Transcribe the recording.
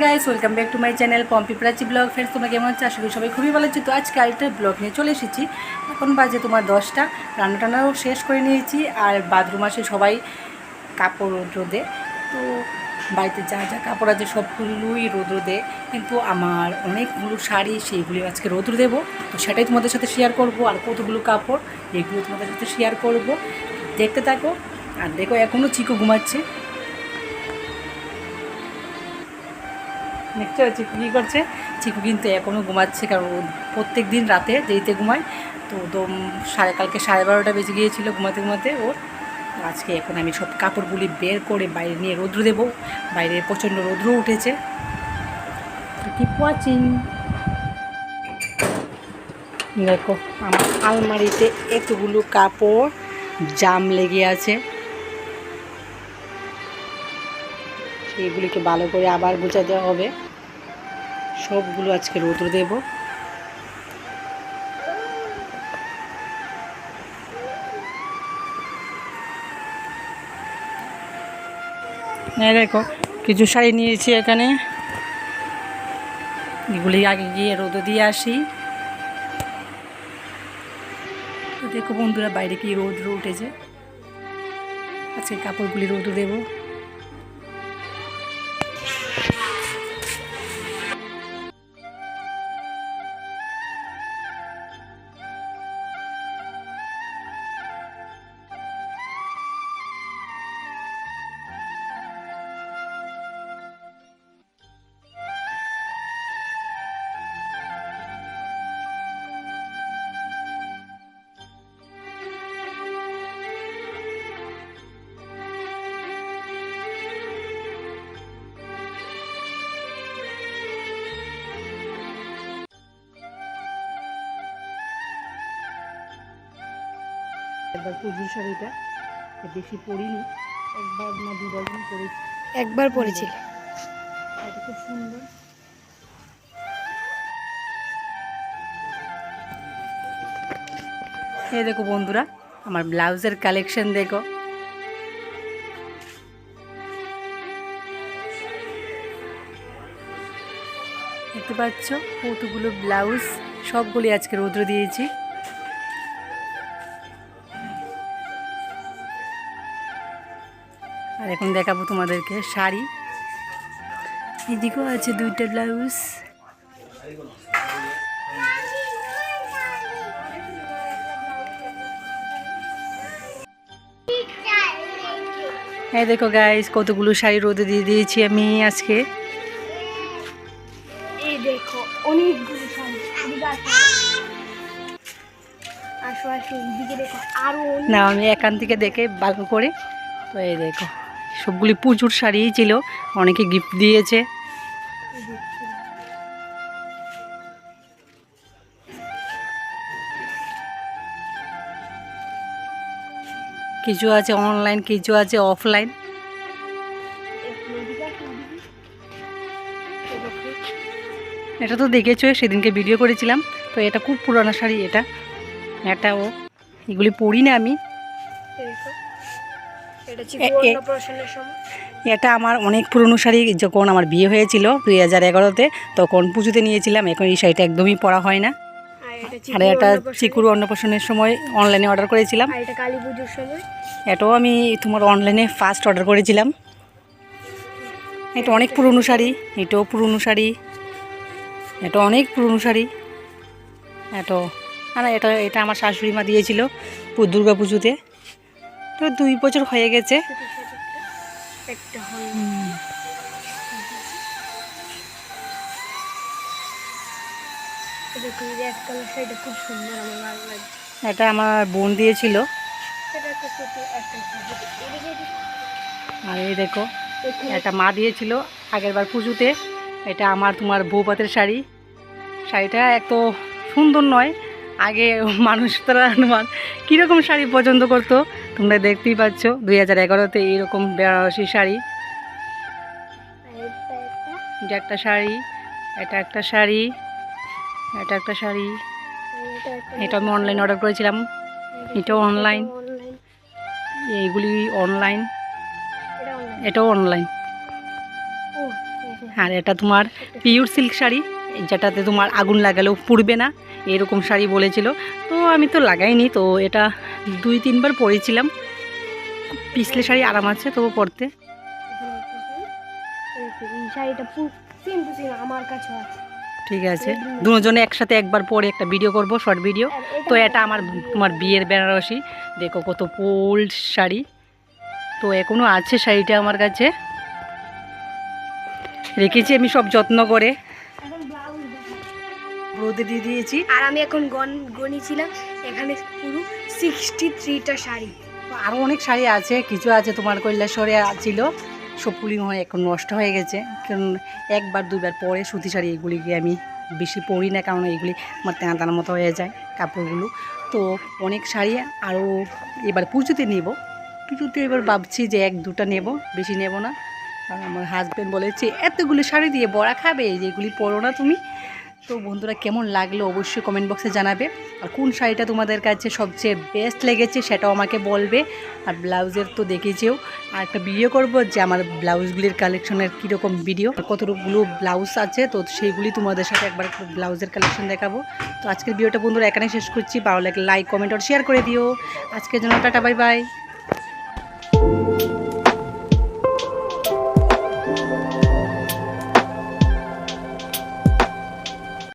Guys welcome back to my channel Pompi Prachi vlog friends তোমরা কেমন আছো? আশা করি সবাই খুবই ভালো তো আজকে আরেকটা ব্লগ নিয়ে চলে এসেছি। এখন বাজে তোমার দশটা। রান্না টান্নাও শেষ করে নিয়েছি। আর বাথরুম আসে সবাই কাপড় রোদে। তো বাড়িতে যা যা কাপড় আছে সবগুলোই রোদ। রোদে কিন্তু আমার অনেকগুলো শাড়ি, সেইগুলি আজকে রোদ্র দেবো। তো সেটাই তোমাদের সাথে শেয়ার করব। আর কতগুলো কাপড়, এগুলো তোমাদের সাথে শেয়ার করব। দেখতে থাকো। আর দেখো এখনও চিকু ঘুমাচ্ছে। দেখছ চিকু কী করছে। চিকু কিন্তু এখনও ঘুমাচ্ছে, কারণ প্রত্যেক দিন রাতে দেরিতে ঘুমায়। তো দম সাড়ে, কালকে সাড়ে বারোটা বেজে গিয়েছিল ঘুমাতে ঘুমাতে ওর। আজকে এখন আমি সব কাপড়গুলি বের করে বাইরে নিয়ে রৌদ্র দেবো। বাইরে প্রচণ্ড রৌদ্র উঠেছে। কিপ ওয়াচিং দেখো, আমার আলমারিতে এতগুলো কাপড় জাম লেগে আছে। সেইগুলিকে ভালো করে আবার গোছা দেওয়া হবে। সবগুলো আজকে রৌদ্র দেব। দেখো, কিছু শাড়ি নিয়েছি এখানে। এগুলি আগে গিয়ে রোদ দিয়ে আসি। দেখো বন্ধুরা, বাইরে কি রৌদ্র উঠেছে? আজকে কাপড়গুলি রৌদ্র দেবো। একবার পুজোর শাড়িটা বেশি পরিনি একবার না দুবার দিন পরেছি। একবার পড়েছিল এটা খুব সুন্দর। এই দেখো বন্ধুরা আমার ব্লাউজের কালেকশন দেখো। দেখতে পাচ্ছ কতগুলো ব্লাউজ সবগুলি আজকে রৌদ্র দিয়েছি। আর এখন দেখাবো তোমাদেরকে শাড়ি। এদিকেও আছে দুইটা ব্লাউজ। এই দেখো গাইস কতগুলো শাড়ি রোদে দিয়ে দিয়েছি আমি আজকে। এই দেখো অনেকগুলো না আমি এখান থেকে দেখে ভালো করে। তো এই দেখো। সবগুলি পুজোর শাড়িই ছিল। অনেকে গিফট দিয়েছে। কিছু আছে অনলাইন কিছু আছে অফলাইন এটা তো দেখেছ, সেদিনকে ভিডিও করেছিলাম। তো এটা খুব পুরানো শাড়ি এটা। এটাও এগুলি পরি না আমি। এটা আমার অনেক পুরনো শাড়ি যখন আমার বিয়ে হয়েছিল দুই হাজার এগারোতে তখন পুজোতে নিয়েছিলাম এখন এই শাড়িটা একদমই পরা হয় না। আর এটা চিকুর অন্নপ্রাশনের সময় অনলাইনে অর্ডার করেছিলাম। আর এটা কালী পুজোর সময়। এটাও আমি তোমার অনলাইনে ফার্স্ট অর্ডার করেছিলাম। এটা অনেক পুরনো শাড়ি এটাও পুরনো শাড়ি এটা অনেক পুরনো শাড়ি। এটো না না এটা এটা আমার শাশুড়ি মা দিয়েছিল দুর্গা পুজোতে। তো দুই বছর হয়ে গেছে। এটা আমার বোন দিয়েছিল। আর এই দেখো, এটা মা দিয়েছিল আগের বার পুজোতে। এটা আমার তোমার বৌপাতের শাড়ি। শাড়িটা এত সুন্দর নয় আগে মানুষ তারা আমার কীরকম শাড়ি পছন্দ করতো? তোমরা দেখতেই পাচ্ছ, দুই হাজার এগারোতে এইরকম বেনারসি শাড়ি। এটা একটা শাড়ি, এটা একটা শাড়ি, এটা একটা শাড়ি। এটা আমি অনলাইন অর্ডার করেছিলাম। এটাও অনলাইন এইগুলি অনলাইন এটাও অনলাইন আর এটা তোমার পিওর সিল্ক শাড়ি। যেটাতে তোমার আগুন লাগালেও পুড়বে না এরকম শাড়ি বলেছিল। তো আমি তো লাগাইনি তো এটা দুই তিনবার পরেছিলাম। পিছলে শাড়ি আরাম আছে তবু পরতে। ঠিক আছে দুজনে একসাথে একবার পরে একটা ভিডিও করব শর্ট ভিডিও তো এটা আমার তোমার বিয়ের বেনারসি। দেখো কত পোল্ড শাড়ি। তো এখনও আছে শাড়িটা আমার কাছে। রেখেছি আমি সব যত্ন করে। রোদে দিয়ে দিয়েছি। আর আমি এখন গন গনিছিলাম এখানে পুরো সিক্সটি থ্রিটা শাড়ি। আরও অনেক শাড়ি আছে। কিছু আছে তোমার কৈলাসরে ছিল। সবগুলি হয়ে এখন নষ্ট হয়ে গেছে। কারণ একবার দুবার পরে সুতি শাড়ি এগুলিকে আমি বেশি পরি না। কারণ এগুলি আমার তেনা তেনা মতো হয়ে যায় কাপড়গুলো। তো অনেক শাড়ি আরও এবার পুজোতে নেব। পুজোতে এবার ভাবছি যে এক, দুটা নেব। বেশি নেব না। কারণ আমার হাজব্যান্ড বলেছে, এতগুলো শাড়ি দিয়ে বড়া খাবে? যেগুলি পরো না তুমি? তো বন্ধুরা, কেমন লাগল অবশ্যই কমেন্ট বক্সে জানাবে। আর কোন শাড়িটা তোমাদের কাছে সবচেয়ে বেস্ট লেগেছে সেটাও আমাকে বলবে। আর ব্লাউজের তো দেখেছেও। আর একটা ভিডিও করব যে আমার ব্লাউজগুলির কালেকশনের কীরকম ভিডিও কতগুলো ব্লাউজ আছে, তো সেইগুলি তোমাদের সাথে একবার ব্লাউজের কালেকশন দেখাবো। তো আজকের ভিডিওটা বন্ধুরা এখানে শেষ করছি। ভালো লাগলে লাইক কমেন্ট আর শেয়ার করে দিও। আজকের জন্য টাটা বাই বাই